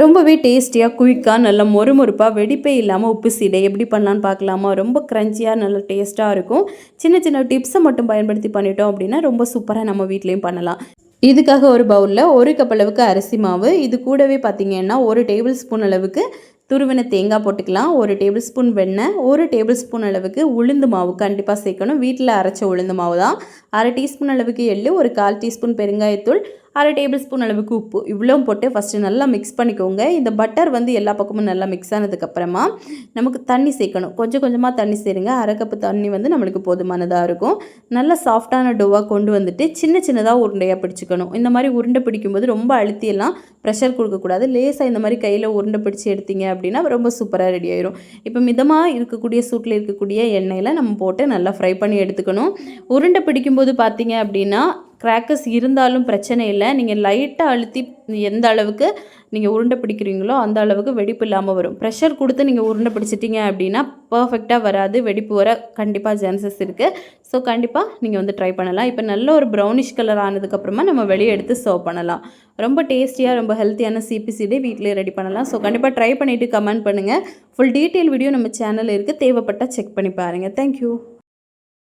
ரொம்பவே டேஸ்டியாக குயிக்காக நல்லா மொறுமொறுப்பாக வெடிப்பே இல்லாமல் உப்பு சீடை எப்படி பண்ணலான்னு பார்க்கலாமா? ரொம்ப க்ரன்ச்சியாக நல்லா டேஸ்ட்டாக இருக்கும். சின்ன சின்ன டிப்ஸை மட்டும் பயன்படுத்தி பண்ணிட்டோம் அப்படின்னா ரொம்ப சூப்பராக நம்ம வீட்லேயும் பண்ணலாம். இதுக்காக ஒரு பவுலில் ஒரு கப் அளவுக்கு அரிசி மாவு. இது கூடவே பார்த்தீங்கன்னா ஒரு டேபிள் ஸ்பூன் அளவுக்கு துருவின தேங்காய் போட்டுக்கலாம். ஒரு டேபிள் ஸ்பூன் வெண்ணெய் ஒரு டேபிள் ஸ்பூன் அளவுக்கு உளுந்து மாவு கண்டிப்பாக சேர்க்கணும். வீட்டில் அரைச்ச உளுந்து மாவு தான் அரை டீஸ்பூன் அளவுக்கு எள்ளு ஒரு கால் டீஸ்பூன் பெருங்காயத்தூள் அரை டேபிள் ஸ்பூன் அளவுக்கு உப்பு. இவ்வளோ போட்டு ஃபஸ்ட்டு நல்லா மிக்ஸ் பண்ணிக்கோங்க. இந்த பட்டர் வந்து எல்லா பக்கமும் நல்லா மிக்ஸ் ஆனதுக்கப்புறமா நமக்கு தண்ணி சேர்க்கணும். கொஞ்சம் கொஞ்சமாக தண்ணி சேருங்க. அரை கப்பு தண்ணி வந்து நம்மளுக்கு போதுமானதாக இருக்கும். நல்லா சாஃப்டான டோவாக கொண்டு வந்துட்டு சின்ன சின்னதாக உருண்டையாக பிடிச்சிக்கணும். இந்த மாதிரி உருண்டை பிடிக்கும்போது ரொம்ப அழுத்தியெல்லாம் ப்ரெஷர் கொடுக்கக்கூடாது லேசாக இந்த மாதிரி கையில் உருண்டை பிடிச்சி எடுத்தீங்க அப்படின்னா ரொம்ப சூப்பராக ரெடி ஆயிரும். இப்போ மிதமாக இருக்கக்கூடிய சூட்டில் இருக்கக்கூடிய எண்ணெயில் நம்ம போட்டு நல்லா ஃப்ரை பண்ணி எடுத்துக்கணும். உருண்டை பிடிக்கும்போது பார்த்தீங்க அப்படின்னா கிராக்கஸ் இருந்தாலும் பிரச்சனை இல்லை. நீங்கள் லைட்டாக அழுத்தி எந்த அளவுக்கு நீங்கள் உருண்டை பிடிக்கிறீங்களோ அந்த அளவுக்கு வெடிப்பு இல்லாமல் வரும். ப்ரெஷர் கொடுத்து நீங்கள் உருண்டை பிடிச்சிட்டிங்க அப்படின்னா பர்ஃபெக்டாக வராது. வெடிப்பு வர கண்டிப்பாக சான்சஸ் இருக்குது ஸோ கண்டிப்பாக நீங்கள் வந்து ட்ரை பண்ணலாம். இப்போ நல்ல ஒரு ப்ரௌனிஷ் கலர் ஆனதுக்கப்புறமா நம்ம வெளியே எடுத்து சர்வ் பண்ணலாம். ரொம்ப டேஸ்டியாக ரொம்ப ஹெல்த்தியான சிபிசிடே வீட்டிலே ரெடி பண்ணலாம். ஸோ கண்டிப்பாக ட்ரை பண்ணிவிட்டு கமெண்ட் பண்ணுங்கள் ஃபுல் டீட்டெயில் வீடியோ நம்ம சேனலில் இருக்குது தேவைப்பட்டால் செக் பண்ணி பாருங்கள் தேங்க்யூ